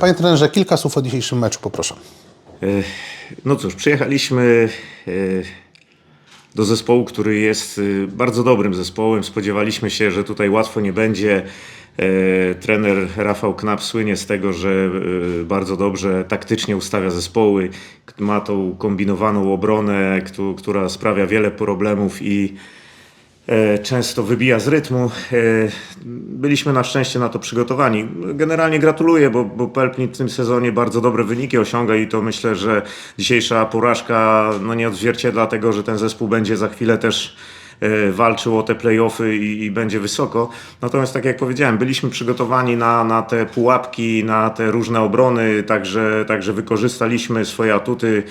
Panie trenerze, kilka słów o dzisiejszym meczu, poproszę. No cóż, przyjechaliśmy e, do zespołu, który jest e, bardzo dobrym zespołem. Spodziewaliśmy się, że tutaj łatwo nie będzie. E, Trener Rafał Knap słynie z tego, że e, bardzo dobrze taktycznie ustawia zespoły, ma tą kombinowaną obronę, któ- która sprawia wiele problemów i e, często wybija z rytmu. E, Byliśmy na szczęście na to przygotowani. Generalnie gratuluję, bo, bo Pelpni w tym sezonie bardzo dobre wyniki osiąga i to myślę, że dzisiejsza porażka no nie odzwierciedla tego, że ten zespół będzie za chwilę też e, walczył o te playoffy i, i będzie wysoko. Natomiast tak jak powiedziałem, byliśmy przygotowani na, na te pułapki, na te różne obrony, także, także wykorzystaliśmy swoje atuty.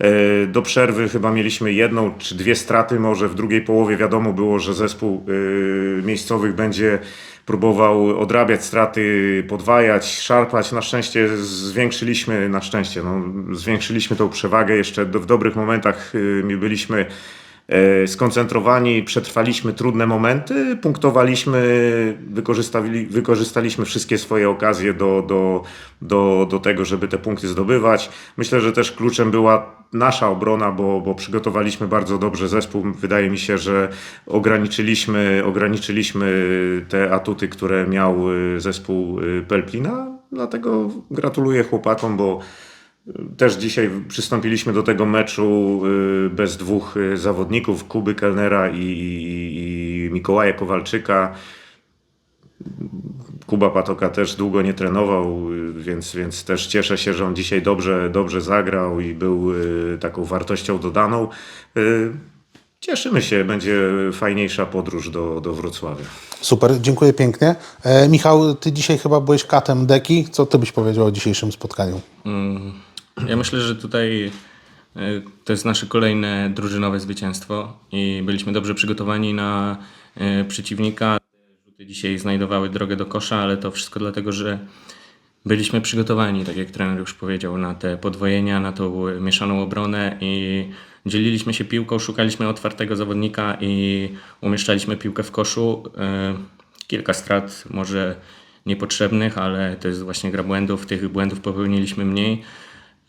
E, Do przerwy chyba mieliśmy jedną czy dwie straty, może w drugiej połowie wiadomo było, że zespół e, miejscowych będzie próbował odrabiać straty, podwajać, szarpać. Na szczęście zwiększyliśmy, na szczęście, no, zwiększyliśmy tą przewagę. Jeszcze w dobrych momentach e, byliśmy skoncentrowani, przetrwaliśmy trudne momenty, punktowaliśmy, wykorzystali, wykorzystaliśmy wszystkie swoje okazje do, do, do, do tego, żeby te punkty zdobywać. Myślę, że też kluczem była nasza obrona, bo, bo przygotowaliśmy bardzo dobrze zespół. Wydaje mi się, że ograniczyliśmy, ograniczyliśmy te atuty, które miał y, zespół y, Pelplina. Dlatego gratuluję chłopakom, bo też dzisiaj przystąpiliśmy do tego meczu y, bez dwóch y, zawodników, Kuby Kelnera i, i, i Mikołaja Kowalczyka. Kuba Patoka też długo nie trenował, y, więc, więc też cieszę się, że on dzisiaj dobrze, dobrze zagrał i był taką wartością dodaną. Cieszymy się, będzie fajniejsza podróż do, do Wrocławia. Super, dziękuję pięknie. E, Michał, ty dzisiaj chyba byłeś katem deki. Co ty byś powiedział o dzisiejszym spotkaniu? Ja myślę, że tutaj e, to jest nasze kolejne drużynowe zwycięstwo i byliśmy dobrze przygotowani na e, przeciwnika. Rzuty dzisiaj znajdowały drogę do kosza, ale to wszystko dlatego, że byliśmy przygotowani, tak jak trener już powiedział, na te podwojenia, na tą mieszaną obronę i dzieliliśmy się piłką, szukaliśmy otwartego zawodnika i umieszczaliśmy piłkę w koszu. E, Kilka strat, może niepotrzebnych, ale to jest właśnie gra błędów. Tych błędów popełniliśmy mniej.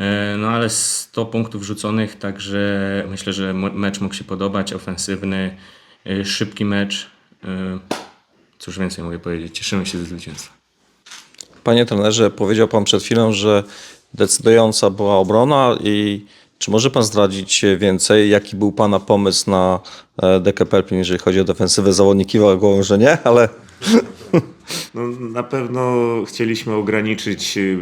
E, No ale 100 punktów rzuconych, także myślę, że mecz mógł się podobać. Ofensywny, e, szybki mecz. E, Cóż więcej mogę powiedzieć? Cieszymy się ze zwycięstwa. Panie trenerze, powiedział Pan przed chwilą, że decydująca była obrona i czy może Pan zdradzić więcej, jaki był Pana pomysł na dekę Pelplin, jeżeli chodzi o defensywę zawodniki, głową, że nie, ale No, na pewno chcieliśmy ograniczyć y,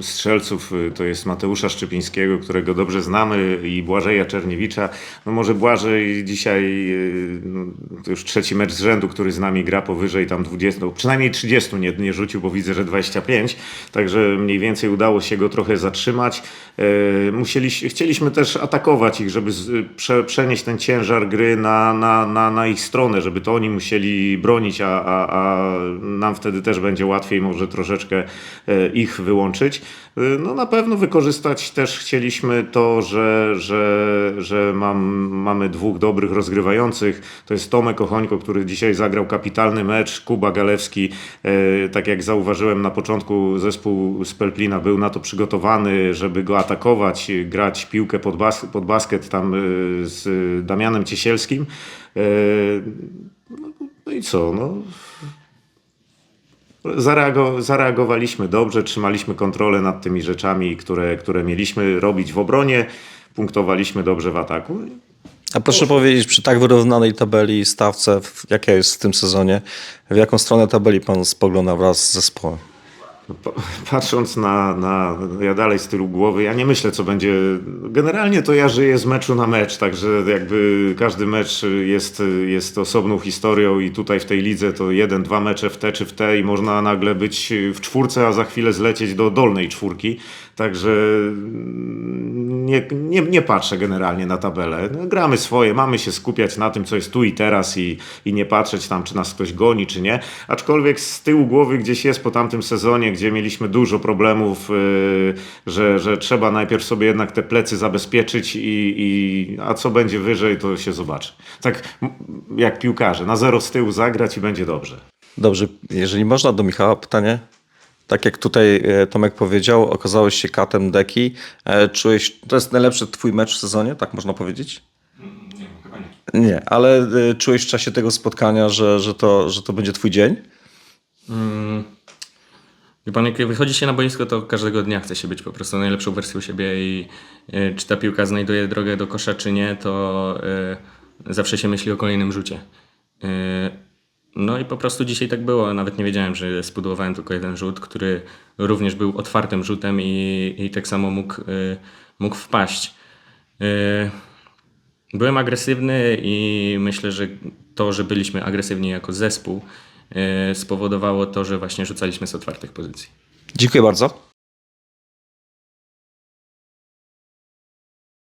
strzelców, y, to jest Mateusza Szczypińskiego, którego dobrze znamy i Błażeja Czerniewicza. No może Błażej dzisiaj, y, no, już trzeci mecz z rzędu, który z nami gra powyżej tam 20, no, przynajmniej 30 nie, nie rzucił, bo widzę, że 25, także mniej więcej udało się go trochę zatrzymać. E, Musieli, chcieliśmy też atakować ich, żeby prze, przenieść ten ciężar gry na, na, na, na ich stronę, żeby to oni musieli bronić, a, a, a nam wtedy też będzie łatwiej może troszeczkę e, ich wyłączyć. E, No na pewno wykorzystać też chcieliśmy to, że, że, że mam, mamy dwóch dobrych rozgrywających. To jest Tomek Ochońko, który dzisiaj zagrał kapitalny mecz, Kuba Galewski, e, tak jak zauważyłem na początku zespół z Pelplina był na to przygotowany, żeby go atakować, grać piłkę pod, bas pod basket tam z Damianem Ciesielskim. No, no i co, no... Zareago, zareagowaliśmy dobrze, trzymaliśmy kontrolę nad tymi rzeczami, które, które mieliśmy robić w obronie, punktowaliśmy dobrze w ataku. a proszę powiedzieć, przy tak wyrównanej tabeli stawce, jaka jest w tym sezonie, w jaką stronę tabeli Pan spogląda wraz z zespołem? Pa- Patrząc na, na, ja dalej z tyłu głowy, ja nie myślę, co będzie. Generalnie to ja żyję z meczu na mecz, także jakby każdy mecz jest, jest osobną historią i tutaj w tej lidze to jeden, dwa mecze w te czy w te i można nagle być w czwórce, a za chwilę zlecieć do dolnej czwórki. Także nie, nie, nie patrzę generalnie na tabelę. No, gramy swoje, mamy się skupiać na tym, co jest tu i teraz i, i nie patrzeć tam, czy nas ktoś goni, czy nie. Aczkolwiek z tyłu głowy gdzieś jest po tamtym sezonie, gdzie mieliśmy dużo problemów, yy, że, że trzeba najpierw sobie jednak te plecy zabezpieczyć i, i a co będzie wyżej, to się zobaczy. Tak jak piłkarze, na zero z tyłu zagrać i będzie dobrze. Dobrze, jeżeli można do Michała pytanie. Tak jak tutaj e, Tomek powiedział, okazałeś się katem deki. E, Czułeś, to jest najlepszy twój mecz w sezonie, tak można powiedzieć? Nie, chyba nie. Nie, ale e, czułeś w czasie tego spotkania, że, że, to, że to będzie twój dzień? Mm. Wie pan, jak wychodzi się na boisko, to każdego dnia chce się być po prostu najlepszą wersją siebie i y, czy ta piłka znajduje drogę do kosza, czy nie, to y, zawsze się myśli o kolejnym rzucie. Y, no i po prostu dzisiaj tak było. Nawet nie wiedziałem, że spudowałem tylko jeden rzut, który również był otwartym rzutem i, i tak samo mógł, y, mógł wpaść. Y, Byłem agresywny i myślę, że to, że byliśmy agresywni jako zespół, y, spowodowało to, że właśnie rzucaliśmy z otwartych pozycji. Dziękuję bardzo.